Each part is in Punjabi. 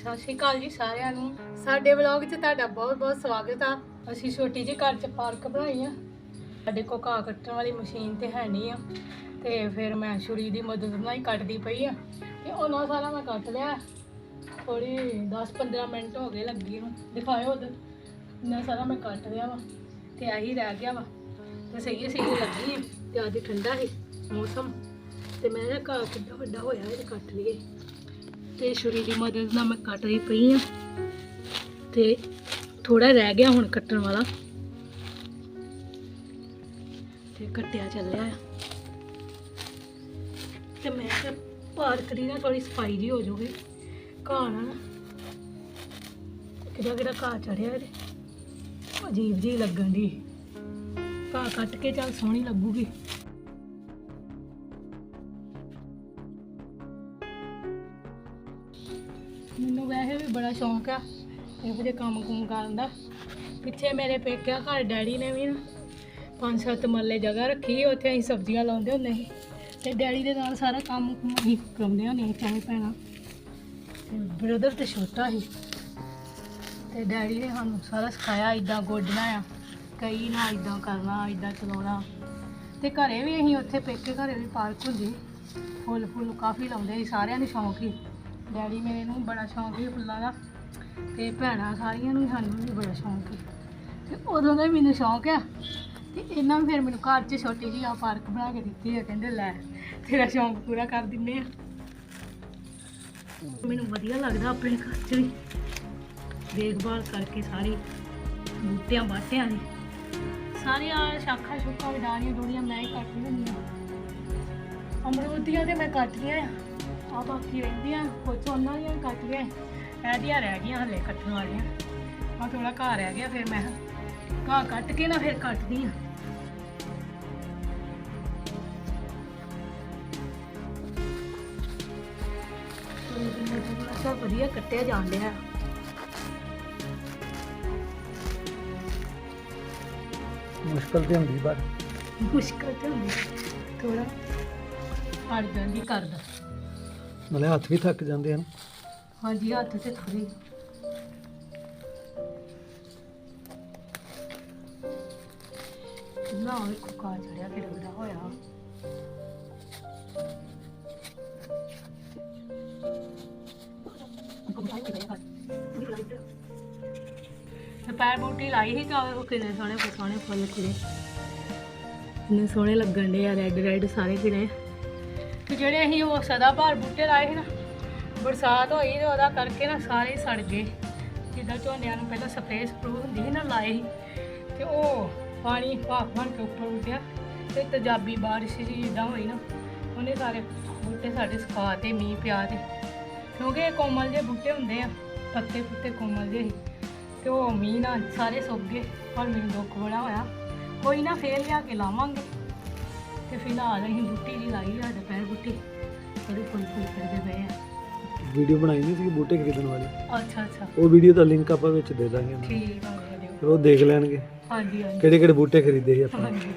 ਸਤਿ ਸ਼੍ਰੀ ਅਕਾਲ ਜੀ ਸਾਰਿਆਂ ਨੂੰ। ਸਾਡੇ ਵਲੌਗ 'ਚ ਤੁਹਾਡਾ ਬਹੁਤ-ਬਹੁਤ ਸਵਾਗਤ ਆ। ਅਸੀਂ ਛੋਟੀ ਜਿਹੀ ਘਰ 'ਚ ਪਾਰਕ ਬਣਾਈ ਆ। ਸਾਡੇ ਕੋਲ ਘਾਹ ਕੱਟਣ ਵਾਲੀ ਮਸ਼ੀਨ ਤੇ ਹੈ ਨਹੀਂ ਆ। ਤੇ ਫਿਰ ਮੈਂ ਛੁਰੀ ਦੀ ਮਦਦ ਨਾਲ ਹੀ ਕੱਟਦੀ ਪਈ ਆ। ਤੇ ਉਹਨਾਂ ਸਾਰਾ ਮੈਂ ਕੱਟ ਲਿਆ। ਥੋੜੀ 10-15 ਮਿੰਟ ਹੋ ਗਏ ਲੱਗੀ ਨੂੰ। ਦਿਖਾਇਓ ਉਧਰ ਇੰਨਾ ਸਾਰਾ ਮੈਂ ਕੱਟ ਲਿਆ ਵਾ। ਤੇ ਆਹੀ ਰਹਿ ਗਿਆ ਵਾ। ਤੇ ਸਹੀ ਸਹੀ ਲੱਗੀ ਤੇ ਅੱਜ ਠੰਡਾ ਸੀ ਮੌਸਮ। ਤੇ ਮੈਂ ਕਿਹਾ ਘਾਹ ਕਿੱਡਾ ਵੱਡਾ ਹੋਇਆ ਇਹ ਕੱਟ ਲਈਏ। ਤੇ ਛੁਰੀ ਦੀ ਮਦਦ ਨਾਲ ਮੈਂ ਕੱਟ ਰਹੀ ਪਈ ਆ। ਤੇ ਥੋੜਾ ਰਹਿ ਗਿਆ ਹੁਣ ਕੱਟਣ ਵਾਲਾ। ਤੇ ਕੱਟਿਆ ਚੱਲਿਆ ਆ। ਤੇ ਮੈਂ ਕਿਹਾ ਪਾਰਕ ਦੀ ਨਾ ਥੋੜੀ ਸਫ਼ਾਈ ਜੀ ਹੋ ਜਾਊਗੀ। ਘਾਹ ਨਾ ਨਾ। ਕਿਹੜਾ ਕਿਹੜਾ ਘਾਹ ਚੜਿਆ ਇਹਦੇ। ਅਜੀਬ ਜੀ ਲੱਗਣ ਦੀ। ਘਾਹ ਕੱਟ ਕੇ ਚੱਲ ਸੋਹਣੀ ਲੱਗੂਗੀ। ਵੀ ਬੜਾ ਸ਼ੌਂਕ ਆ, ਇਹੋ ਜਿਹੇ ਕੰਮ ਕੁਮ ਕਰਨ ਦਾ। ਪਿੱਛੇ ਮੇਰੇ ਪੇਕਿਆ ਘਰ ਡੈਡੀ ਨੇ ਵੀ ਨਾ ਪੰਜ ਸੱਤ ਮੱਲੇ ਜਗ੍ਹਾ ਰੱਖੀ ਉੱਥੇ ਅਸੀਂ ਸਬਜ਼ੀਆਂ ਲਾਉਂਦੇ ਹੁੰਦੇ ਸੀ। ਤੇ ਡੈਡੀ ਦੇ ਨਾਲ ਸਾਰਾ ਕੰਮ ਕੁਮ ਅਸੀਂ ਕਰਾਉਂਦੇ ਹੁੰਦੇ ਸੀ, ਚਾਹੇ ਭੈਣਾਂ। ਤੇ ਬ੍ਰਦਰ ਤੇ ਛੋਟਾ ਸੀ। ਤੇ ਡੈਡੀ ਨੇ ਸਾਨੂੰ ਸਾਰਾ ਸਿਖਾਇਆ ਇਦਾਂ ਗੋਡਣਾ ਆ ਕਈ ਨਾ ਇਦਾਂ ਕਰਨਾ ਇਦਾਂ ਚਲਾਉਣਾ। ਤੇ ਘਰੇ ਵੀ ਅਸੀਂ ਉੱਥੇ ਪੇਕੇ ਘਰੇ ਵੀ ਪਾਰਕ ਹੁੰਦੀ ਫੁੱਲ ਫੁੱਲ ਕਾਫੀ ਲਾਉਂਦੇ ਸੀ, ਸਾਰਿਆਂ ਨੂੰ ਸ਼ੌਂਕ ਸੀ। ਡੈਡੀ ਮੇਰੇ ਨੂੰ ਬੜਾ ਸ਼ੌਂਕ ਸੀ ਫੁੱਲਾਂ ਦਾ, ਤੇ ਭੈਣਾਂ ਸਾਰੀਆਂ ਨੂੰ ਸਾਨੂੰ ਵੀ ਬੜਾ ਸ਼ੌਂਕ ਸੀ। ਤੇ ਉਦੋਂ ਦਾ ਹੀ ਮੈਨੂੰ ਸ਼ੌਂਕ ਆ, ਤੇ ਇਹਨਾਂ ਨੇ ਫਿਰ ਮੈਨੂੰ ਘਰ 'ਚ ਛੋਟੀ ਜਿਹੀ ਆ ਪਾਰਕ ਬਣਾ ਕੇ ਦਿੱਤੀ ਆ, ਕਹਿੰਦੇ ਲੈ ਤੇਰਾ ਸ਼ੌਂਕ ਪੂਰਾ ਕਰ ਦਿੰਨੇ ਆ। ਮੈਨੂੰ ਵਧੀਆ ਲੱਗਦਾ ਆਪਣੇ ਘਰ 'ਚ ਵੀ। ਦੇਖਭਾਲ ਕਰਕੇ ਸਾਰੇ ਬੂਟਿਆਂ ਬਾਟਿਆਂ ਦੀ। ਸਾਰੀਆਂ ਸ਼ਾਖਾ ਸ਼ੁਖਾ ਵਿਡਾਣੀਆਂ ਡੋੜੀਆਂ ਮੈਂ ਹੀ ਕੱਟਦੀ ਹੁੰਦੀ ਹਾਂ ਅਮਰੂਦੀਆਂ ਤੇ ਮੈਂ ਕੱਟ ਲਿਆ ਆ। ਬਾਕੀ ਰਹਿੰਦੀਆਂ ਕੁਝ ਉਹਨਾਂ ਦੀਆਂ ਵੀ ਕੱਟ ਲਿਆ ਇਹਦੀਆਂ ਰਹਿ ਗਈਆਂ ਹੱਲੇ ਕੱਟਣ ਵਾਲੀਆਂ। ਆ ਥੋੜਾ ਘਾਹ ਰਹਿ ਗਿਆ ਫਿਰ ਮੈਂ ਘਾਹ ਕੱਟ ਕੇ ਨਾ ਫਿਰ ਕੱਟਦੀ ਆ ਸਭ ਵਧੀਆ ਕੱਟਿਆ ਜਾਣ ਡਿਆ। ਮੁਸ਼ਕਲ ਤੇ ਹੁੰਦੀ ਪਰ। ਮੁਸ਼ਕਲ ਤੇ ਹੁੰਦੀ ਥੋੜਾ ਹਟ ਜਾਂਦੀ ਕਰਦਾ। ਮਲੇ ਹੱਥ ਵੀ ਥੱਕ ਜਾਂਦੇ ਹਨ ਹਾਂਜੀ, ਹੱਥ ਤੇ ਥੋੜੀ ਨਾ, ਉਹ ਕਾ ਚੜਿਆ ਕਿ ਲੱਗਦਾ ਹੋਇਆ। ਤੇ ਪੈਰ ਬੂਟੀ ਲਾਈ ਸੀ ਤਾਂ ਉਹ ਕਿੰਨੇ ਸੋਹਣੇ ਸੋਹਣੇ ਫੁੱਲ ਖਿੜੇ ਇੰਨੇ ਸੋਹਣੇ ਲੱਗਣ ਦੇ ਆ ਰੈੱਡ ਰੈੱਡ ਸਾਰੇ ਖਿੜੇ ਤੇ ਜਿਹੜੇ ਅਸੀਂ ਉਹ ਸਦਾਬਹਾਰ ਬੂਟੇ ਲਾਏ ਸੀ ਨਾ, ਬਰਸਾਤ ਹੋਈ ਤੇ ਉਹਦਾ ਕਰਕੇ ਨਾ ਸਾਰੇ ਸੜ ਗਏ। ਜਿੱਦਾਂ ਝੋਨਿਆਂ ਨੂੰ ਪਹਿਲਾਂ ਸਪਰੇਅ ਸਪਰੂ ਹੁੰਦੀ ਸੀ ਨਾ ਲਾਏ ਸੀ, ਤੇ ਉਹ ਪਾਣੀ ਭਾਫ ਬਣ ਕੇ ਉੱਪਰ ਉੱਡਿਆ ਤੇ ਤੇਜ਼ਾਬੀ ਬਾਰਿਸ਼ ਜੀ ਜਿੱਦਾਂ ਹੋਈ ਨਾ, ਉਹਨੇ ਸਾਰੇ ਬੂਟੇ ਸਾਡੇ ਸੁਕਾ ਤੇ, ਮੀਂਹ ਪਿਆ ਤੇ। ਕਿਉਂਕਿ ਇਹ ਕੋਮਲ ਜਿਹੇ ਬੂਟੇ ਹੁੰਦੇ ਆ, ਪੱਤੇ ਪੁੱਤੇ ਕੋਮਲ ਜਿਹੇ ਸੀ। ਤੇ ਉਹ ਮੀਂਹ ਨਾਲ ਸਾਰੇ ਸੁੱਕ ਗਏ, ਪਰ ਮੈਨੂੰ ਦੁੱਖ ਬੜਾ ਹੋਇਆ। ਕੋਈ ਨਾ ਫੇਰ ਲਿਆ ਕੇ ਲਾਵਾਂਗੇ। ਤੇ ਫਿਲਹਾਲ ਅਸੀਂ ਬੂਟੀ ਜੀ ਲਾਈ ਆ ਦੁਪਹਿਰ ਬੂਟੀ। ਥੋੜੀ ਫੁੱਲ ਫੁੱਲ ਕਰਦੇ ਪਏ ਆ। ਵੀਡੀਓ ਬਣਾਈ ਨਹੀਂ ਸੀ ਬੂਟੇ ਖਰੀਦਣ ਵਾਲੀ? ਅੱਛਾ ਅੱਛਾ। ਉਹ ਵੀਡੀਓ ਦਾ ਲਿੰਕ ਆਪਾਂ ਵਿੱਚ ਦੇ ਦਾਂਗੇ ਉਹਨਾਂ। ਨੂੰ। ਠੀਕ ਆ ਦਿਓ ਫਿਰ ਉਹ ਦੇਖ ਲੈਣਗੇ। ਹਾਂਜੀ ਹਾਂਜੀ। ਕਿਹੜੇ ਕਿਹੜੇ ਬੂਟੇ ਖਰੀਦੇ ਸੀ ਆਪਾਂ? ਹਾਂਜੀ।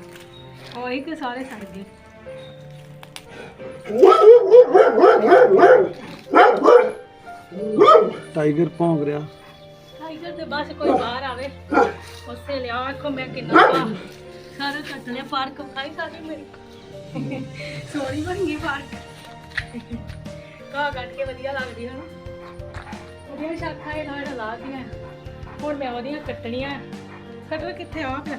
ਉਹ ਇੱਕ ਸਾਰੇ ਸੜ ਗਏ ਟਾਈਗਰ ਭੌਂਕ ਰਿਹਾ। ਟਾਈਗਰ ਤੇ ਬਸ ਕੋਈ ਬਾਹਰ ਆਵੇ। ਉਸੇ ਲਿਆ ਵੇਖੋ ਮੈਂ ਕਿੰਨਾ ਪਾ ਸਾਰਾ ਕੱਟ ਲਿਆ ਪਾਰਕ ਖਾਈ ਸਾਰੀ ਮੇਰੀ। ਸੋਹਣੀ ਬਣ ਗਈ ਪਾਰਕ। ਕਾ ਕੱਟ ਕੇ ਵਧੀਆ ਲੱਗਦੀ ਨਾ। ਉਹਦੀਆਂ ਸ਼ਾਖਾਂ ਇਹ ਨਾਲ ਲਾ ਦੀਆਂ ਹੁਣ ਮੈਂ ਉਹਦੀਆਂ ਕੱਟਣੀਆਂ। ਕੱਟਰ ਕਿੱਥੇ ਆ ਪਿਆ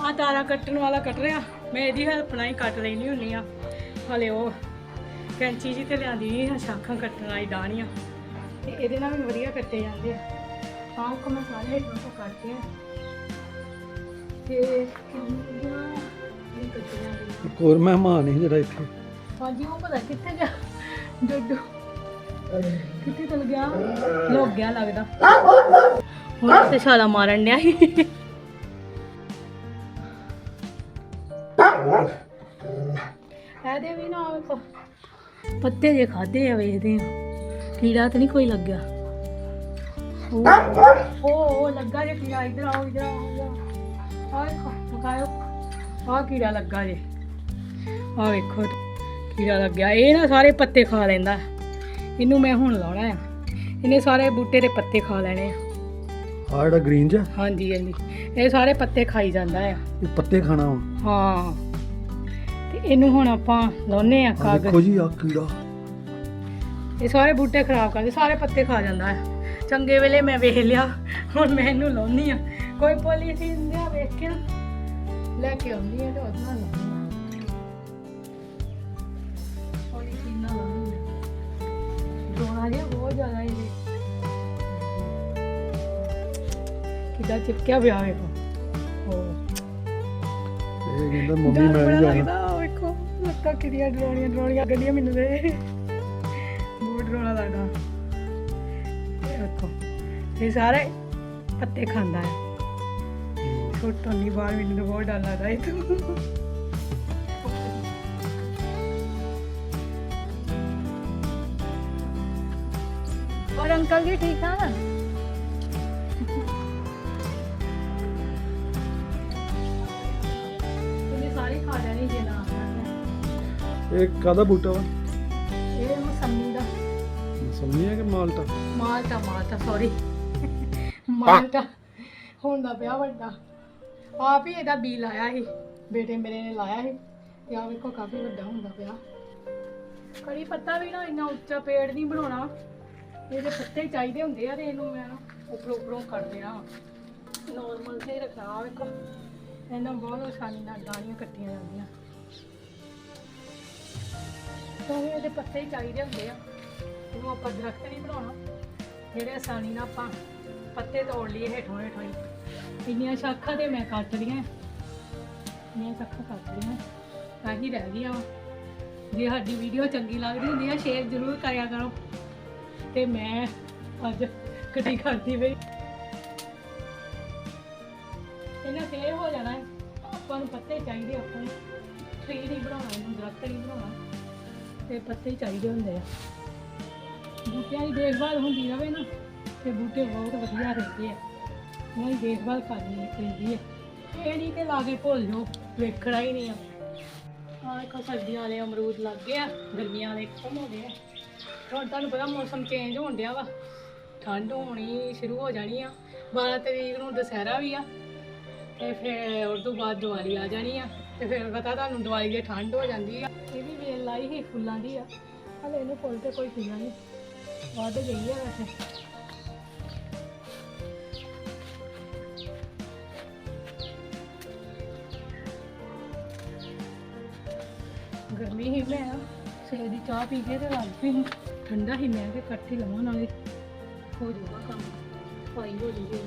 ਆ ਤਾਰਾ ਕੱਟਣ ਵਾਲਾ ਕੱਟ ਰਿਹਾ। ਮੈਂ ਇਹਦੀ ਹੈਲਪ ਨਾਲ ਹੀ ਕੱਟ ਲੈਣੀ ਹੁੰਨੀ ਆ। ਹਲੇ ਉਹ ਕੈਂਚੀ ਜੀ ਤੇ ਲਿਆਂਦੀ ਨਹੀਂ ਸ਼ਾਖਾਂ ਕੱਟਣ ਵਾਲੀ ਡਾਣੀਆਂ ਤੇ ਇਹਦੇ ਨਾਲ ਵੀ ਵਧੀਆ ਕੱਟੇ ਜਾਂਦੇ ਆ। ਆਹ ਕੋ ਮੈਂ ਸਾਰੇ ਹੇਠੋਂ ਤੋਂ ਕੱਟਦੇ ਆ ਤੇ ਕਿੰਨੀਆਂ ਇਹ ਕੱਟੀਆਂ ਇੱਕ ਹੋਰ ਮਹਿਮਾਨ ਸੀ ਜਿਹੜਾ ਇੱਥੇ। ਹਾਂਜੀ, ਉਹ ਪਤਾ ਕਿੱਥੇ ਗਿਆ? ਡੱਡੂ। ਕਿੱਥੇ ਚਲ ਗਿਆ? ਲੁੱਕ ਗਿਆ ਲੱਗਦਾ। ਹੁਣ ਤੇ ਛਾਲਾ ਮਾਰਨ ਡਿਆ ਸੀ? ਇਹਦੇ ਵੀ ਨਾ ਵੇਖੋ। ਪੱਤੇ ਜੇ ਖਾਦੇ ਆ ਵੇਖਦੇ ਆ। ਕੀੜਾ ਤਾਂ ਨਹੀਂ ਕੋਈ ਲੱਗਿਆ। ਉਹ ਉਹ ਲੱਗਾ ਜੇ ਕੀੜਾ। ਇਧਰ ਆਓ ਇਧਰ ਆਓ ਆ ਵੇਖੋ ਆ ਕੀੜਾ ਲੱਗਾ ਜੇ। ਆ ਵੇਖੋ ਕੀੜਾ ਲੱਗਿਆ ਇਹ ਨਾ ਸਾਰੇ ਪੱਤੇ ਖਾ ਲੈਂਦਾ। ਇਹਨੂੰ ਮੈਂ ਹੁਣ ਲਾਉਣਾ ਆ। ਇਹਨੇ ਸਾਰੇ ਬੂਟੇ ਦੇ ਪੱਤੇ ਖਾ ਲੈਣੇ ਆ। ਜਿਹੜਾ ਗ੍ਰੀਨ ਜਿਹਾ ਹਾਂਜੀ ਹਾਂਜੀ। ਇਹ ਸਾਰੇ ਪੱਤੇ ਖਾਈ ਜਾਂਦਾ ਆ। ਇਹ ਪੱਤੇ ਖਾਣਾ ਵਾ? ਹਾਂ। ਤੇ ਇਹਨੂੰ ਹੁਣ ਆਪਾਂ ਲਾਉਨੇ ਆ ਆਹ ਕਾਗਜ਼ ਦੇਖੋ ਜੀ ਆ ਕੀੜਾ। ਇਹ ਸਾਰੇ ਬੂਟੇ ਖਰਾਬ ਕਰਦੇ ਸਾਰੇ ਪੱਤੇ ਖਾ ਜਾਂਦਾ ਹੈ ਚੰਗੇ ਵੇਲੇ ਮੈਂ ਵੇਖ ਲਿਆ। ਹੁਣ ਮੈਂ ਇਹਨੂੰ ਲਾਉਣੀ ਆ। ਕੋਈ ਪੋਲੀਥੀਨ ਲਿਆ ਵੇਖ ਕੇ ਨਾ ਲੈ ਕੇ ਆਉਂਦੀ ਆ ਤੇ ਉਹਦੇ ਨਾਲ ਜਿਹਾ ਬਹੁਤ ਜ਼ਿਆਦਾ ਇਹ ਕਿਦਾਂ ਚਿਪਕਿਆ ਪਿਆ ਵੇਖੋ। ਉਹ ਇਹ ਕਹਿੰਦਾ ਮੰਮੀ ਮੈਂ ਨਹੀਂ ਜਾਣਾ। ਲੱਗਦਾ ਉਹ ਵੇਖੋ ਲੱਤਾਂ ਕਿਹੜੀਆਂ ਡਰਾਉਣੀਆਂ ਡਰਾਉਣੀਆਂ ਗੱਡੀਆਂ ਮੈਨੂੰ ਦੇ। ਬਹੁਤ ਡਰਾਉਣਾ ਲੱਗਦਾ। ਇਹ ਵੇਖੋ ਇਹ ਸਾਰੇ ਪੱਤੇ ਖਾਂਦਾ ਹੈ। ਛੋਟਾ ਨਹੀਂ ਬਾਹਰ ਮੈਨੂੰ ਤਾਂ ਬਹੁਤ ਡਰ ਲੱਗਦਾ ਇਹ ਤੋਂ। ਔਰ ਅੰਕਲ ਜੀ ਠੀਕ ਆ ਇਹ ਕਾਦਾ ਬੂਟਾ ਵਾ? ਇਹ ਮਸੰਮੀ ਦਾ। ਮਸੰਮੀ ਹੈ ਕਿ ਮਾਲਟਾ? ਮਾਲਟਾ ਮਾਲਟਾ ਸੌਰੀ ਮਾਲਟਾ। ਹੁੰਦਾ ਪਿਆ ਵੱਡਾ। ਆਪ ਹੀ ਇਹਦਾ ਬੀ ਲਾਇਆ ਸੀ। ਬੇਟੇ ਮੇਰੇ ਨੇ ਲਾਇਆ ਸੀ। ਤੇ ਆ ਵੇਖੋ ਕਾਫੀ ਵੱਡਾ ਹੁੰਦਾ ਪਿਆ। ਕੜੀ ਪੱਤਾ ਵੀ ਨਾ ਇੰਨਾ ਉੱਚਾ ਪੇੜ ਨਹੀਂ ਬਣਾਉਣਾ। ਇਹਦੇ ਪੱਤੇ ਚਾਹੀਦੇ ਹੁੰਦੇ ਆ ਤੇ ਇਹਨੂੰ ਮੈਂ ਨਾ ਉੱਪਰੋਂ ਉੱਪਰੋਂ ਕੱਟ ਦੇਣਾ। ਨੋਰਮਲ ਤੇ ਰੱਖਣਾ ਆਹ ਵੇਖੋ। ਇਹਨਾਂ ਬਹੁਤ ਆਸਾਨੀ ਨਾਲ ਡਾਣੀਆਂ ਕੱਟੀਆਂ ਜਾਂਦੀਆਂ। ਕਿਉਂਕਿ ਇਹਦੇ ਪੱਤੇ ਹੀ ਚਾਹੀਦੇ ਹੁੰਦੇ ਆ। ਇਹਨੂੰ ਆਪਾਂ ਦਰਖਤ ਨਹੀਂ ਬਣਾਉਣਾ। ਜਿਹੜੇ ਆਸਾਨੀ ਨਾਲ ਆਪਾਂ ਪੱਤੇ ਤੋੜ ਲਈਏ ਹੇਠੋਂ ਹੇਠੋਂ ਹੀ। ਇੰਨੀਆਂ ਸ਼ਾਖਾਂ ਤੇ ਮੈਂ ਕੱਟ ਲਈਆਂ। ਇੰਨੀਆਂ ਸ਼ਾਖਾਂ ਕੱਟ ਲਈਆਂ। ਆਹੀ ਰਹਿ ਗਈਆਂ। ਜੇ ਸਾਡੀ ਵੀਡੀਓ ਚੰਗੀ ਲੱਗਦੀ ਹੁੰਦੀ ਆ ਸ਼ੇਅਰ ਜ਼ਰੂਰ ਕਰਿਆ ਕਰੋ। ਤੇ ਮੈਂ ਅੱਜ ਕਟੀ ਕਰਦੀ ਪਈ ਇਹਨਾਂ ਫੇਰ ਹੋ ਜਾਣਾ ਹੈ। ਆਪਾਂ ਨੂੰ ਪੱਤੇ ਚਾਹੀਦੇ ਆਪਾਂ ਨੂੰ ਟ੍ਰੀ ਨਹੀਂ ਬਣਾਉਣਾ, ਇਹਨੂੰ ਦਰਖਤ ਨਹੀਂ ਬਣਾਉਣਾ। ਤੇ ਪੱਤੇ ਹੀ ਚਾਹੀਦੇ ਹੁੰਦੇ ਆ। ਬੂਟਿਆਂ ਦੀ ਦੇਖਭਾਲ ਹੁੰਦੀ ਰਵੇ ਨਾ, ਤੇ ਬੂਟੇ ਬਹੁਤ ਵਧੀਆ ਰਹਿੰਦੇ ਆ। ਉਹਨਾਂ ਦੀ ਦੇਖਭਾਲ ਕਰਨੀ ਪੈਂਦੀ ਹੈ ਇਹ ਨਹੀਂ ਕਿ ਲਾਗੇ ਭੁੱਲ ਜਾਓ, ਵੇਖਣਾ ਹੀ ਨਹੀਂ ਆ। ਆਹ ਦੇਖੋ, ਸਰਦੀਆਂ ਵਾਲੇ ਅਮਰੂਦ ਲੱਗ ਗਏ ਆ, ਗਰਮੀਆਂ ਵਾਲੇ ਖਤਮ ਹੋ ਗਏ ਆ। ਹੁਣ ਤੁਹਾਨੂੰ ਪਤਾ ਮੌਸਮ ਚੇਂਜ ਹੋਣ ਡਿਆ ਵਾ। ਠੰਡ ਹੋਣੀ ਸ਼ੁਰੂ ਹੋ ਜਾਣੀ ਆ। 12 ਤਰੀਕ ਨੂੰ ਦੁਸਹਿਰਾ ਵੀ ਆ, ਤੇ ਫਿਰ ਉਸ ਤੋਂ ਬਾਅਦ ਦੀਵਾਲੀ ਆ ਜਾਣੀ ਆ, ਤੇ ਫਿਰ ਪਤਾ ਤੁਹਾਨੂੰ ਦੀਵਾਲੀ ਦੇ ਠੰਡ ਹੋ ਜਾਂਦੀ ਆ। ਇਹ ਵੀ ਵੇਲ ਲਾਈ ਸੀ ਫੁੱਲਾਂ ਦੀ ਆ। ਹਲੇ ਇਹਨੂੰ ਫੁੱਲ ਤੇ ਕੋਈ ਖਿਲਿਆ ਨਹੀਂ ਵੱਧ ਗਈ ਆ ਵੈਸੇ। ਗਰਮੀ ਹੀ ਮੈਂ ਆ। ਸਵੇਰ ਦੀ ਚਾਹ ਪੀ ਕੇ ਤੇ ਲੱਗ ਪਈ। ਠੰਡਾ ਹੀ ਮੈਂ ਕਿ ਹੀ ਲਵਾਂ ਨਾਲੇ ਹੋ ਜਾਊਗਾ ਕੰਮ। ਪਾਈ ਹੋ ਜੂਗੀ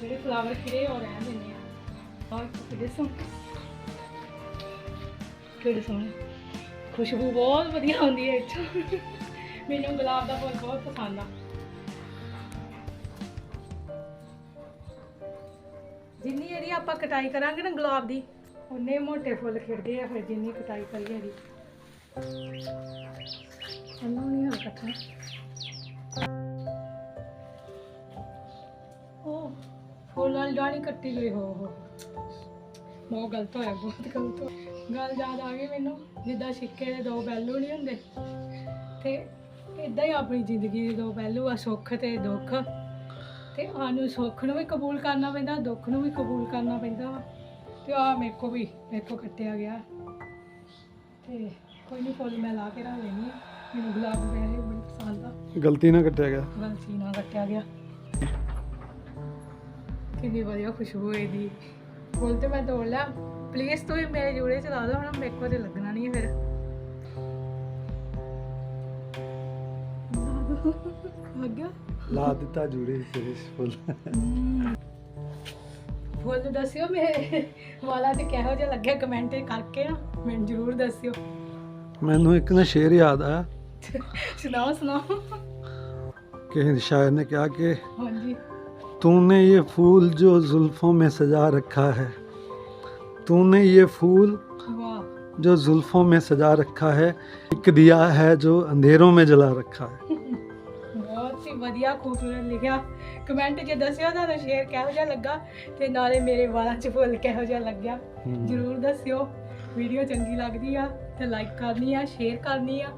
ਜਿਹੜੇ ਫਲਾਵਰ ਖਿੜੇ ਹੋ ਰਹਿਣ ਦਿੰਦੇ ਆ। ਕਿਹੜੇ ਸੋਹਣੇ। ਕਿਹੜੇ ਸੋਹਣੇ। ਖੁਸ਼ਬੂ ਬਹੁਤ ਵਧੀਆ ਆਉਂਦੀ ਹੈ ਇੱਥੋਂ। ਮੈਨੂੰ ਗੁਲਾਬ ਦਾ ਫੁੱਲ ਬਹੁਤ ਪਸੰਦ ਆ। ਕਟਾਈ ਕਰਾਂਗੇ ਨਾ ਗੁਲਾਬ ਦੀ? ਉਨੇ ਮੋਟੇ ਫੁੱਲ ਖਿੜਦੇ ਆ ਫਿਰ ਜਿੰਨੀ ਕਟਾਈ ਕਰੀਏ ਇਹਦੀ ਇਹਨੂੰ ਨਹੀਂ ਹਲ ਕੱਟਣਾ। ਉਹ ਫੁੱਲ ਵਾਲੀ ਡਾਣੀ ਕੱਟੀ ਗਈ ਹੋ ਹੋ। ਬਹੁਤ ਗਲਤ ਹੋਇਆ ਬਹੁਤ ਗਲਤ ਗੱਲ ਯਾਦ ਆ ਗਈ ਮੈਨੂੰ ਜਿੱਦਾਂ ਸਿੱਕੇ ਦੇ ਦੋ ਪਹਿਲੂ ਨਹੀਂ ਹੁੰਦੇ ਤੇ ਇਦਾਂ ਹੀ ਆਪਣੀ ਜ਼ਿੰਦਗੀ ਦੇ ਦੋ ਪਹਿਲੂ ਆ ਸੁੱਖ ਤੇ ਦੁੱਖ। ਤੇ ਸਾਨੂੰ ਸੁੱਖ ਨੂੰ ਵੀ ਕਬੂਲ ਕਰਨਾ ਪੈਂਦਾ ਦੁੱਖ ਨੂੰ ਵੀ ਕਬੂਲ ਕਰਨਾ ਪੈਂਦਾ ਵਾ। ਤੇ ਆ ਮੇਰੇ ਕੋ ਵੀ ਮੇਰੇ ਕੋ ਕੱਟਿਆ ਗਿਆ। ਤੇ ਕੋਈ ਨਹੀਂ ਫੁੱਲ ਮੈਂ ਲਾ ਕੇ ਰੱਖ ਲੈਣੀ ਮੈਨੂੰ ਗੁਲਾਬ ਵੈਸੇ ਬੜੇ ਪਸੰਦ ਆ ਗਲਤੀ ਨਾਲ ਕੱਟਿਆ ਗਿਆ। ਗਲਤੀ ਨਾਲ ਕੱਟਿਆ ਗਿਆ। ਕਿੰਨੀ ਵਧੀਆ ਖੁਸ਼ਬੂ ਇਹਦੀ। ਫੁੱਲ ਤੇ ਮੈਂ ਤੋੜ ਲਿਆ। ਪਲੀਜ਼ ਤੂੰ ਮੇਰੇ ਜੂੜੇ ਚ ਲਾ ਦੋ ਹੁਣ ਮੇਰੇ ਕੋਲ ਤੇ ਲੱਗਣਾ ਨਹੀਂ ਫਿਰ। ਲੱਗ ਗਿਆ ਲਾ ਦਿੱਤਾ ਜੂੜੇ ਤੇਰੇ ਫੁੱਲ ਫੁੱਲ ਦੱਸਿਓ ਮੇਰੇ ਵਾਲਾ ਤੇ ਕਿਹੋ ਜਿਹਾ ਲੱਗਿਆ ਕਮੈਂਟ ਕਰਕੇ ਨਾ ਮੈਨੂੰ ਜ਼ਰੂਰ ਦੱਸਿਓ ਮੈਨੂੰ ਇੱਕ ਨਾ ਸ਼ੇਰ ਯਾਦ ਆਇਆ ਸੁਣਾਓ ਸੁਣਾਓ कि शायर ने कहा कि ਹਾਂਜੀ तूने ये फूल जो जुल्फ़ों में सजा रखा है तूने ये फूल ਵਾਹ जो जुल्फ़ों में सजा रखा है एक दिया है जो अंधेरों में जला रखा है ਤੁਸੀਂ ਵਧੀਆ ਖੂਬਸੂਰਤ ਲਿਖਿਆ। ਕਮੈਂਟ 'ਚ ਦੱਸਿਓ ਤੁਹਾਨੂੰ ਸ਼ੇਅਰ ਕਿਹੋ ਜਿਹਾ ਲੱਗਾ ਤੇ ਨਾਲੇ ਮੇਰੇ ਵਾਲਾਂ 'ਚ ਫੁੱਲ ਕਿਹੋ ਜਿਹਾ ਲੱਗਿਆ। ਜਰੂਰ ਦੱਸਿਓ। ਵੀਡੀਓ ਚੰਗੀ ਲੱਗਦੀ ਆ ਤੇ ਲਾਈਕ ਕਰਨੀ ਆ ਸ਼ੇਅਰ ਕਰਨੀ ਆ।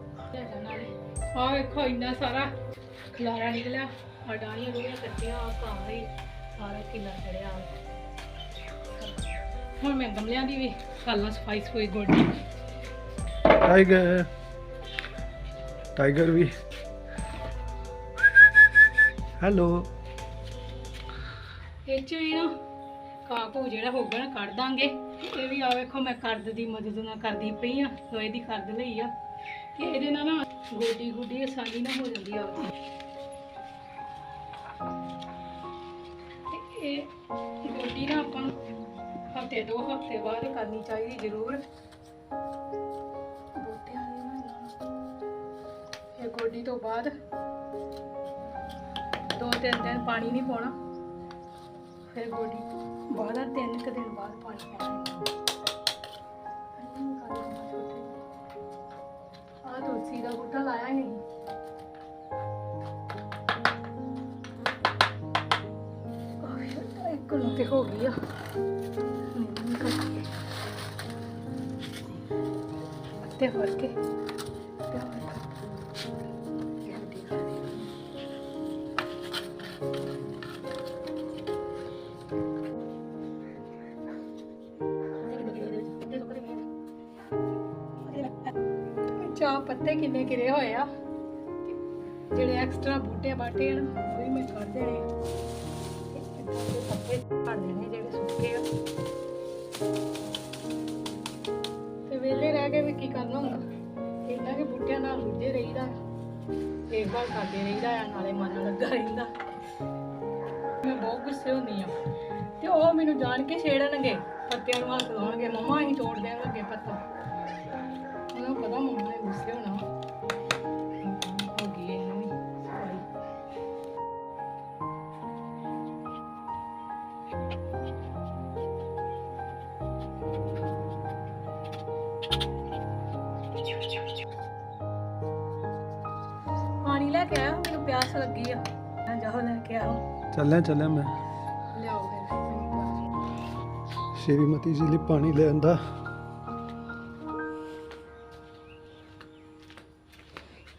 ਆ ਵੇਖੋ ਇੰਨਾ ਸਾਰਾ ਖਲਾਰਾ ਨਿਕਲਿਆ। ਆ ਡਾਲੀਆਂ ਡੂਲੀਆਂ ਕੱਟੀਆਂ ਆ ਘਾਹ ਹੀ ਕਿੰਨਾ ਚੜਿਆ। ਹੁਣ ਮੈਂ ਗਮਲਿਆਂ ਦੀ ਵੀ ਕਰ ਸਫ਼ਾਈ ਸਫੂਈ ਗੋਡੀ। ਟਾਈਗਰ ਟਾਈਗਰ ਵੀ। हेलो ਇਹ ਚ ਵੀ ਨਾ ਕਾਕੂ ਜਿਹੜਾ ਹੋਊਗਾ ਨਾ ਕੱਢ ਦਾਂਗੇ। ਇਹ ਵੀ ਆ ਵੇਖੋ ਮੈਂ ਕਰਦ ਦੀ ਮਦਦ ਨਾਲ ਕਰਦੀ ਪਈ ਆ, ਲੋਹੇ ਦੀ ਕਰਦ ਲਈ ਆ। ਤੇ ਇਹਦੇ ਨਾਲ ਨਾ ਗੋਡੀ ਗੁੱਡੀ ਆਸਾਨੀ ਨਾਲ ਹੋ ਜਾਂਦੀ ਆ ਤੇ ਇਹ ਗੋਡੀ ਨਾ ਆਪਾਂ ਹਫ਼ਤੇ ਦੋ ਹਫ਼ਤੇ ਬਾਅਦ ਕਰਨੀ ਚਾਹੀਦੀ ਜ਼ਰੂਰ। ਬੂਟਿਆਂ ਦੀ ਨਾ ਇਹ ਗੋਡੀ ਤੋਂ ਬਾਅਦ ਦੋ ਤਿੰਨ ਦਿਨ ਪਾਣੀ ਨਹੀਂ ਪਾਉਣਾ। ਫਿਰ ਗੋਡੀ ਬਾਅਦ ਤਿੰਨ ਕੁ ਦਿਨ ਬਾਅਦ ਪਾਣੀ ਪਾਉਣਾ। ਆ ਤੁਲਸੀ ਦਾ ਬੂਟਾ ਲਾਇਆ ਹੀ ਨਹੀਂ ਇੱਕ ਨੂੰ ਤੇ ਹੋ ਗਈ ਆ। ਨਹੀਂ ਤੇ ਹੋਰ ਕੇ? ਕਿੰਨੇ ਕਿਰੇ ਹੋਏ ਆ? ਜਿਹੜੇ ਐਕਸਟਰਾ ਬੂਟੇ ਬਾਟੇ ਆ ਉਹ ਵੀ ਮੈਂ ਕੱਢ ਦੇਣੇ ਤੇ ਪੱਤੇ ਕੱਢ ਦੇਣੇ ਜਿਹੜੇ ਸੁੱਕੇ ਆ। ਤੇ ਵੇਲੇ ਰਹਿ ਕੇ ਵੀ ਕੀ ਕਰਨਾ ਹੁੰਦਾ ਇਹਨਾਂ ਕੇ ਬੂਟਿਆਂ ਨਾਲ ਰੁੱਝੇ ਰਹੀਦਾ। ਦੇਖਭਾਲ ਕਰਦੇ ਰਹੀਦਾ ਆ, ਨਾਲੇ ਮਨ ਲੱਗਾ ਰਹਿੰਦਾ। ਮੈਂ ਬਹੁਤ ਗੁੱਸੇ ਹੁੰਦੀ ਆ। ਤੇ ਉਹ ਮੈਨੂੰ ਜਾਣ ਕੇ ਛੇੜਨਗੇ, ਪੱਤਿਆਂ ਨੂੰ ਹੱਥ ਲਾਉਣਗੇ, ਮੰਮਾ ਅਸੀਂ ਤੋੜ ਦੇਣ ਲੱਗੇ ਪੱਤਾ। ਉਹਨਾਂ ਨੂੰ ਪਤਾ ਮੰਮਾ ਨੇ ਗੁੱਸੇ ਹੋਣਾ ਚੱਲਿਆ ਚੱਲਿਆ ਮੈਂ। ਲਿਆਓ ਫਿਰ ਮੈਨੂੰ ਸ਼੍ਰੀਮਤੀ ਜੀ ਪਾਣੀ ਲੈ ਆਂਦਾ।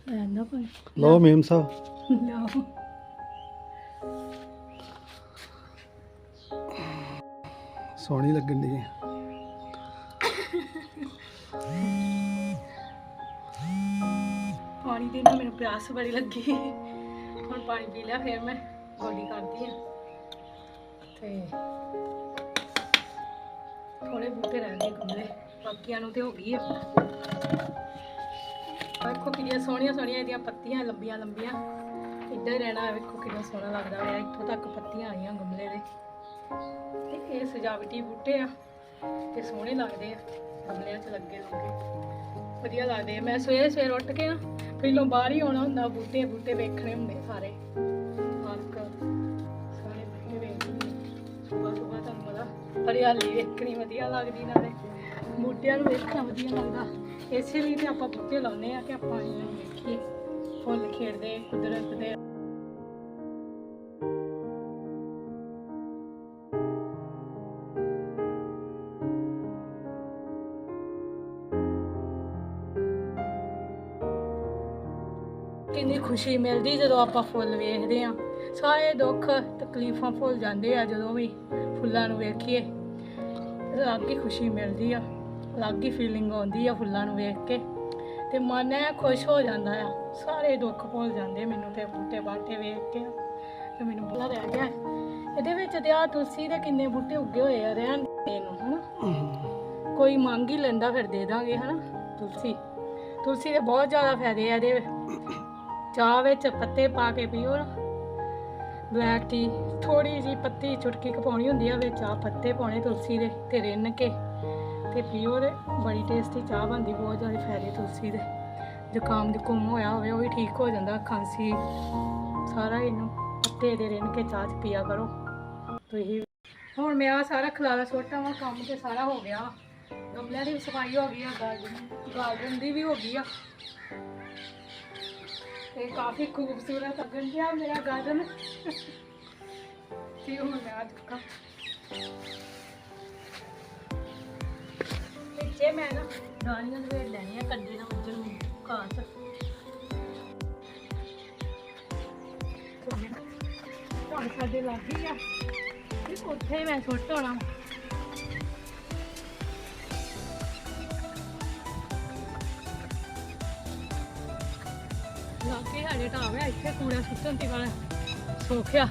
ਲੈ ਆਂਦਾ ਪਾਣੀ। ਲਓ ਮੇਮ ਸਾਹਿਬ। ਲਿਆਓ। ਸੋਹਣੀ ਲੱਗਣ ਦੀ ਪਾਣੀ ਦੀ ਨਾ ਮੈਨੂੰ ਪਿਆਸ ਬੜੀ ਲੱਗੀ। ਹੁਣ ਪਾਣੀ ਪੀ ਲਿਆ, ਫਿਰ ਮੈਂ ਗੋਡੀ ਕਰਦੀ ਆ। ਤੇ ਥੋੜੇ ਬੂਟੇ ਰਹਿ ਗਏ ਗਮਲੇ, ਬਾਕੀਆਂ ਨੂੰ ਤੇ ਹੋ ਗਈ ਆ। ਵੇਖੋ ਕਿੰਨੀਆਂ ਸੋਹਣੀਆਂ ਸੋਹਣੀਆਂ ਇਹਦੀਆਂ ਪੱਤੀਆਂ, ਲੰਬੀਆਂ ਲੰਬੀਆਂ। ਇੱਦਾਂ ਹੀ ਰਹਿਣਾ ਵੇਖੋ ਕਿੰਨਾ ਸੋਹਣਾ ਲੱਗਦਾ ਹੋਇਆ ਇੱਥੋਂ ਤੱਕ ਪੱਤੀਆਂ ਆਈਆਂ ਗਮਲੇ ਦੇ। ਤੇ ਇਹ ਸਜਾਵਟੀ ਬੂਟੇ ਆ ਤੇ ਸੋਹਣੇ ਲੱਗਦੇ ਆ, ਗਮਲਿਆਂ 'ਚ ਲੱਗੇ ਲੱਗੇ। ਵਧੀਆ ਲੱਗਦੇ ਆ। ਮੈਂ ਸਵੇਰੇ ਸਵੇਰ ਉੱਠ ਕੇ ਨਾ, ਪਹਿਲਾਂ ਬਾਹਰ ਹੀ ਆਉਣਾ ਹੁੰਦਾ, ਬੂਟੇ ਬੂਟੇ ਵੇਖਣੇ ਹੁੰਦੇ ਸਾਰੇ। ਪਾਰਕ ਸਾਰੇ ਬੂਟੇ ਵੇਖਣੇ ਸੁਬਾ ਸੁਬਾ ਤੁਹਾਨੂੰ ਪਤਾ, ਹਰਿਆਲੀ ਵੇਖਣੀ ਵਧੀਆ ਲੱਗਦੀ ਨਾਲੇ। ਬੂਟਿਆਂ ਨੂੰ ਵੇਖਣਾ ਵਧੀਆ ਲੱਗਦਾ। ਇਸੇ ਲਈ ਤੇ ਆਪਾਂ ਬੂਟੇ ਲਾਉਂਦੇ ਆ ਕਿ ਆਪਾਂ ਇਹਨਾਂ ਨੂੰ ਵੇਖੀਏ। ਫੁੱਲ ਖੇਡਦੇ, ਕੁਦਰਤ ਦੇ ਖੁਸ਼ੀ ਮਿਲਦੀ ਜਦੋਂ ਆਪਾਂ ਫੁੱਲ ਵੇਖਦੇ ਆ ਸਾਰੇ ਦੁੱਖ ਤਕਲੀਫਾਂ ਭੁੱਲ ਜਾਂਦੇ ਆ ਜਦੋਂ ਵੀ ਫੁੱਲਾਂ ਨੂੰ ਵੇਖੀਏ। ਅਲੱਗ ਹੀ ਖੁਸ਼ੀ ਮਿਲਦੀ ਆ ਅਲੱਗ ਹੀ ਫੀਲਿੰਗ ਆਉਂਦੀ ਆ ਫੁੱਲਾਂ ਨੂੰ ਵੇਖ ਕੇ। ਤੇ ਮਨ ਐ ਖੁਸ਼ ਹੋ ਜਾਂਦਾ ਆ। ਸਾਰੇ ਦੁੱਖ ਭੁੱਲ ਜਾਂਦੇ ਮੈਨੂੰ ਤੇ ਬੂਟੇ ਬਾਟੇ ਵੇਖ ਕੇ। ਤੇ ਮੈਨੂੰ ਬੜਾ ਰਹਿ ਗਿਆ। ਇਹਦੇ ਵਿੱਚ ਤੇ ਆ ਤੁਲਸੀ ਦੇ ਕਿੰਨੇ ਬੂਟੇ ਉੱਗੇ ਹੋਏ ਆ ਰਹਿਣ ਦੇ ਨੂੰ ਹਨਾ? ਕੋਈ ਮੰਗ ਹੀ ਲੈਂਦਾ ਫਿਰ ਦੇ ਦਾਂਗੇ ਹਨਾ? ਤੁਲਸੀ। ਤੁਲਸੀ ਦੇ ਬਹੁਤ ਜ਼ਿਆਦਾ ਫਾਇਦੇ ਆ ਇਹਦੇ। ਚਾਹ ਵਿੱਚ ਪੱਤੇ ਪਾ ਕੇ ਪੀਓ। ਨਾ ਬਲੈਕ ਟੀ ਥੋੜੀ ਜੀ ਪੱਤੀ ਚੁਟਕੀ ਕਪਾਉਣੀ ਹੁੰਦੀ ਆ ਵਿੱਚ ਆ ਪੱਤੇ ਪਾਉਣੇ ਤੁਲਸੀ ਦੇ ਤੇ ਰਿੰਨ ਕੇ ਤੇ ਪੀਓ ਤੇ ਬੜੀ ਟੇਸਟੀ ਚਾਹ ਬਣਦੀ, ਬਹੁਤ ਜ਼ਿਆਦਾ ਫਾਇਦੇ ਤੁਲਸੀ ਦੇ। ਜ਼ੁਕਾਮ ਜ਼ੁਕੂਮ ਹੋਇਆ ਹੋਵੇ, ਉਹ ਵੀ ਠੀਕ ਹੋ ਜਾਂਦਾ ਖਾਂਸੀ ਸਾਰਾ ਇਹਨੂੰ ਪੱਤੇ ਦੇ ਰਿੰਨ ਕੇ ਚਾਹ ਚ ਪੀਆ ਕਰੋ। ਤੁਸੀਂ ਹੁਣ ਮੈਂ ਆ ਸਾਰਾ ਖਲਾਰਾ ਸੋਟਾ ਵਾ ਕੰਮ ਤੇ ਸਾਰਾ ਹੋ ਗਿਆ। ਗਮਲਿਆਂ ਦੀ ਵੀ ਸਫ਼ਾਈ ਹੋ ਗਈ ਆ, ਗਾਰਡਨ ਗਾਰਡਨ ਦੀ ਵੀ ਹੋ ਗਈ ਆ। ਤੇ ਕਾਫੀ ਖੂਬਸੂਰਤ ਲੱਗਣ ਡਿਆ ਮੇਰਾ ਗਾਰਡਨ ਤੇ ਹੁਣ ਮੈਂ ਆ ਚੁੱਕਾ ਪਿੱਛੇ ਮੈਂ ਨਾ ਡਾਲੀਆਂ ਦੇ ਲੈਣੀ ਆ ਕੰਡੇ ਨਾਲ ਉੱਜਣ ਨੂੰ ਹੁਣ ਸਾਡੇ ਲੱਗ ਗਈ ਆ। ਤੇ ਉੱਥੇ ਮੈਂ ਸੁੱਟ ਹੋਣਾ ਲਾਗੇ ਢਾਬ ਆ ਇੱਥੇ ਕੂੜਾ ਸੁੱਟਣ ਤੇ ਵਾਲਾ ਸੋਖਿਆ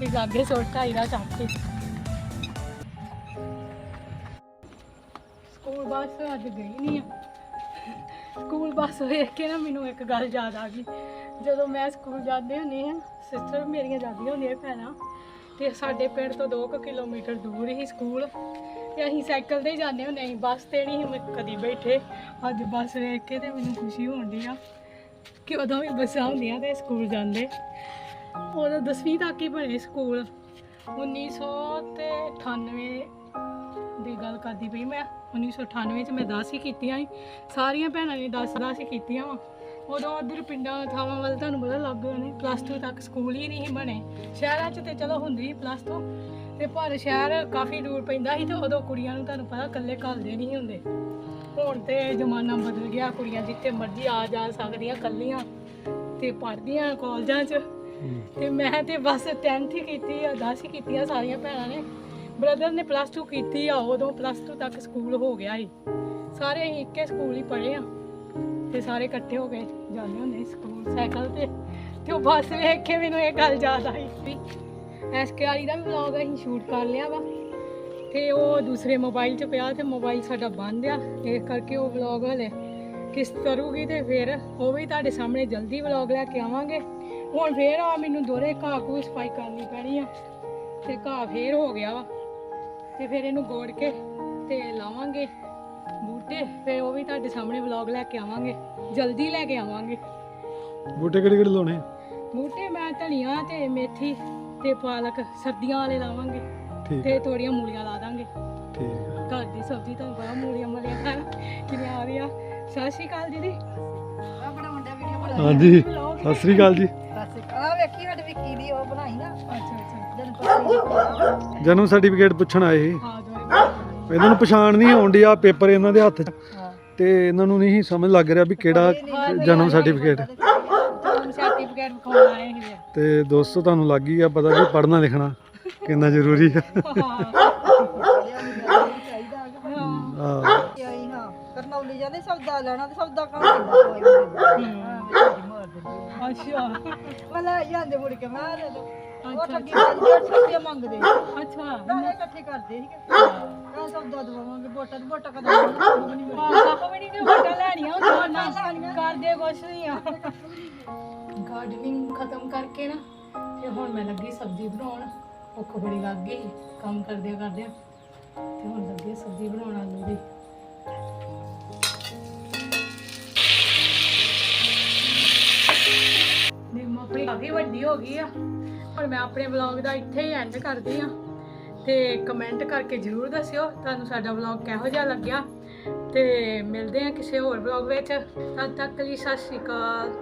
ਤੇ ਲਾਗੇ ਸੁੱਟ ਆਈਦਾ ਚੱਕ ਕੇ। ਸਕੂਲ ਬੱਸ ਅੱਜ ਗਈ ਨਹੀਂ ਆ। ਸਕੂਲ ਬੱਸ ਵੇਖ ਕੇ ਨਾ ਮੈਨੂੰ ਇੱਕ ਗੱਲ ਯਾਦ ਆ ਗਈ। ਜਦੋਂ ਮੈਂ ਸਕੂਲ ਜਾਂਦੇ ਹੁੰਦੇ ਆ ਸਿਸਟਰ ਮੇਰੀਆਂ ਜਾਂਦੀਆਂ ਹੁੰਦੀਆਂ ਭੈਣਾਂ। ਤੇ ਸਾਡੇ ਪਿੰਡ ਤੋਂ 2 ਕਿਲੋਮੀਟਰ ਦੂਰ ਹੀ ਸਕੂਲ। ਤੇ ਅਸੀਂ ਸਾਈਕਲ ਤੇ ਜਾਂਦੇ ਹੁੰਦੇ ਅਸੀਂ ਬੱਸ ਤੇ ਨਹੀਂ ਮੈਂ ਕਦੀ ਬੈਠੇ। ਅੱਜ ਬੱਸ ਵੇਖ ਕੇ ਤੇ ਮੈਨੂੰ ਖੁਸ਼ੀ ਹੋਣ ਡਈ ਆ। ਕਿ ਉਦੋਂ ਵੀ ਬੱਸਾਂ ਹੁੰਦੀਆਂ ਤੇ ਸਕੂਲ ਜਾਂਦੇ। ਉਦੋਂ 10ਵੀਂ ਤੱਕ ਹੀ ਬਣੇ ਸਕੂਲ। 1998 ਦੀ ਗੱਲ ਕਰਦੀ ਪਈ ਮੈਂ। 1998 ਚ ਮੈਂ 10 ਹੀ ਕੀਤੀਆਂ ਸੀ। ਸਾਰੀਆਂ ਭੈਣਾਂ ਨੇ 10 10 ਹੀ ਕੀਤੀਆਂ ਵਾ। ਉਦੋਂ ਉਧਰ ਪਿੰਡਾਂ ਥਾਵਾਂ ਵੱਲ ਤੁਹਾਨੂੰ ਪਤਾ ਲੱਗ ਗਏ ਨੇ ਪਲੱਸ 2 ਤੱਕ ਸਕੂਲ ਹੀ ਨਹੀਂ ਸੀ ਬਣੇ। ਸ਼ਹਿਰਾਂ 'ਚ ਤੇ ਚਲੋ ਹੁੰਦੀ ਸੀ ਪਲੱਸ 2 ਤੇ ਪਰ ਸ਼ਹਿਰ ਕਾਫੀ ਦੂਰ ਪੈਂਦਾ ਸੀ ਤੇ ਉਦੋਂ ਕੁੜੀਆਂ ਨੂੰ ਤੁਹਾਨੂੰ ਪਤਾ ਇਕੱਲੇ ਘੱਲਦੇ ਨਹੀਂ ਹੁੰਦੇ। ਹੁਣ ਤੇ ਜ਼ਮਾਨਾ ਬਦਲ ਗਿਆ ਕੁੜੀਆਂ ਜਿੱਥੇ ਮਰਜ਼ੀ ਆ ਜਾ ਸਕਦੀਆਂ ਕੱਲੀਆਂ ਤੇ ਪੜ੍ਹਦੀਆਂ ਕਾਲਜਾਂ 'ਚ। ਤੇ ਮੈਂ ਤੇ ਬਸ 10th ਹੀ ਕੀਤੀ ਆ 10 ਹੀ ਕੀਤੀਆਂ ਸਾਰੀਆਂ ਭੈਣਾਂ ਨੇ। ਬ੍ਰਦਰ ਨੇ ਪਲੱਸ 2 ਕੀਤੀ ਆ ਉਦੋਂ ਪਲੱਸ 2 ਤੱਕ ਸਕੂਲ ਹੋ ਗਿਆ ਸੀ ਸਾਰੇ ਅਸੀਂ ਇੱਕੇ ਸਕੂਲ ਹੀ ਪੜ੍ਹੇ ਆ। ਤੇ ਸਾਰੇ ਇਕੱਠੇ ਹੋ ਕੇ ਜਾਂਦੇ ਹੁੰਦੇ ਸੀ ਸਕੂਲ ਸਾਈਕਲ ਤੇ। ਤੇ ਉਹ ਬੱਸ ਵੇਖ ਕੇ ਮੈਨੂੰ ਇਹ ਗੱਲ ਯਾਦ ਆਈ ਵੀ ਐਸਕੇ ਵਾਲੀ ਦਾ ਵੀ ਵਲੌਗ ਅਸੀਂ ਸ਼ੂਟ ਕਰ ਲਿਆ ਵਾ। ਤੇ ਉਹ ਦੂਸਰੇ ਮੋਬਾਈਲ 'ਚ ਪਿਆ ਤੇ ਮੋਬਾਈਲ ਸਾਡਾ ਬੰਦ ਆ। ਇਸ ਕਰਕੇ ਉਹ ਵਲੌਗ ਹਲੇ ਕਿਸ ਕਰੂਗੀ ਤੇ ਫਿਰ ਉਹ ਵੀ ਤੁਹਾਡੇ ਸਾਹਮਣੇ ਜਲਦੀ ਵਲੌਗ ਲੈ ਕੇ ਆਵਾਂਗੇ। ਹੁਣ ਫੇਰ ਆ ਮੈਨੂੰ ਦੋਰੇ ਘਾਹ ਘੂ ਸਫ਼ਾਈ ਕਰਨੀ ਪੈਣੀ ਆ ਤੇ ਘਾਹ ਫੇਰ ਹੋ ਗਿਆ ਵਾ। ਤੇ ਫਿਰ ਇਹਨੂੰ ਗੋੜ ਕੇ ਤੇ ਲਾਵਾਂਗੇ ਬੂਟੇ ਫਿਰ ਉਹ ਵੀ ਤੁਹਾਡੇ ਸਾਹਮਣੇ ਵਲੌਗ ਲੈ ਕੇ ਆਵਾਂਗੇ। ਜਲਦੀ ਲੈ ਕੇ ਆਵਾਂਗੇ। ਬੂਟੇ ਕਿਹੜੇ ਕਿਹੜੇ ਲਾਉਣੇ? ਬੂਟੇ ਮੈਂ ਧਨੀਆ ਤੇ ਮੇਥੀ ਤੇ ਪਾਲਕ ਸਰਦੀਆਂ ਵਾਲੇ ਲਾਵਾਂਗੇ। ਠੀਕ ਤੇ ਥੋੜੀਆਂ ਮੂਲੀਆਂ ਲਾ ਦਾਂਗੇ। ਠੀਕ ਹੈ ਘਰ ਦੀ ਸਬਜ਼ੀ ਤਾਂ ਬੜਾ ਮੂਲੀਆਂ ਮਲੀਆਂ ਖਾਣ। ਕਿਵੇਂ ਆ ਰਹੀ ਆ? ਸਤਿ ਸ਼੍ਰੀ ਅਕਾਲ ਦੀਦੀ। ਆ ਬਣਾਉਣ ਡਿਆ ਵੀਡੀਓ ਬਣਾ ਹਾਂਜੀ। ਸਤਿ ਸ੍ਰੀ ਅਕਾਲ ਜੀ। ਬਸ ਆ ਵੇਖੀ ਸਾਡੇ ਵਿੱਕੀ ਦੀ ਉਹ ਬਣਾਈ ਨਾ। ਅੱਛਾ ਅੱਛਾ। ਜਨ ਪੱਤੀ ਜਨਮ ਸਰਟੀਫਿਕੇਟ ਪੁੱਛਣ ਆਏ ਸੀ। ਹਾਂ ਦੋਰੇ ਇਹਨਾਂ ਨੂੰ ਪਛਾਣ ਨਹੀਂ ਆਉਂਦੀ ਆ ਪੇਪਰ ਇਹਨਾਂ ਦੇ ਹੱਥ 'ਚ। ਹਾਂ। ਤੇ ਇਹਨਾਂ ਨੂੰ ਨਹੀਂ ਸਮਝ ਲੱਗ ਰਿਹਾ ਵੀ ਕਿਹੜਾ ਜਨਮ ਸਰਟੀਫਿਕੇਟ। ਜਨਮ ਸਰਟੀਫਿਕੇਟ ਵਿਖਾਉਣ ਆਏ ਸੀ। ਤੇ ਦੋਸਤੋ ਤੁਹਾਨੂੰ ਲੱਗ ਹੀ ਆ ਪਤਾ ਵੀ ਪੜ੍ਹਨਾ ਲਿਖਣਾ। ਕਿੰਨਾ ਜ਼ਰੂਰੀ ਆ। ਹਾਂ। ਕਰਨੌਲੀ ਜਾਂਦੇ ਸੌਦਾ ਲੈਣਾ ਤੇ ਸੌਦਾ ਕੰਮ ਅੱਛਾ। ਮਲਾ ਜਾਂਦੇ ਮੁੜ ਕੇ ਮੈਂ ਦੇ ਉਹ ਠੱਗੀ ਮਾਰੀ 150 ਰੁਪਏ ਮੰਗਦੇ। ਅੱਛਾ। ਪੈਸੇ ਇਕੱਠੇ ਕਰਦੇ ਸੀ ਕਾ ਸੌਦਾ ਦਵਾਵਾਂਗੇ ਵੋਟਾਂ ਦੀ ਵੋਟਾਂ ਕਦੋਂ ਕਾਕਾ ਵੀ ਨਹੀਂ ਕਿ ਹੋਟਲ ਲੈਣੀਆਂ ਨਾ। ਕਰਦੇ ਕੁਛ ਨਹੀਂ ਆ। ਗਾਰਡਨਿੰਗ ਖਤਮ ਕਰਕੇ ਨਾ ਤੇ ਹੁਣ ਮੈਂ ਲੱਗੀ ਸਬਜ਼ੀ ਬਣਾਉਣ। ਭੁੱਖ ਬੜੀ ਲੱਗ ਗਈ ਸੀ ਕੰਮ ਕਰਦੇ ਕਰਦੇ ਤੇ ਹੁਣ ਲੱਗੀ ਸਬਜ਼ੀ ਬਣਾਉਣ ਆਲੂ ਦੀ। ਨਿੰਮ ਆਪਣੀ ਕਾਫੀ ਵੱਡੀ ਹੋ ਗਈ ਆ। ਪਰ ਮੈਂ ਆਪਣੇ ਵਲੌਗ ਦਾ ਇੱਥੇ ਹੀ ਐਂਡ ਕਰਦੀ ਆ। ਤੇ ਕਮੈਂਟ ਕਰਕੇ ਜਰੂਰ ਦੱਸਿਓ, ਤੁਹਾਨੂੰ ਸਾਡਾ ਵਲੌਗ ਕਿਹੋ ਜਿਹਾ ਲੱਗਿਆ। ਤੇ ਮਿਲਦੇ ਆ ਕਿਸੇ ਹੋਰ ਵਲੌਗ ਵਿੱਚ। ਤਦ ਤੱਕ ਲਈ ਸਤਿ ਸ਼੍ਰੀ ਅਕਾਲ।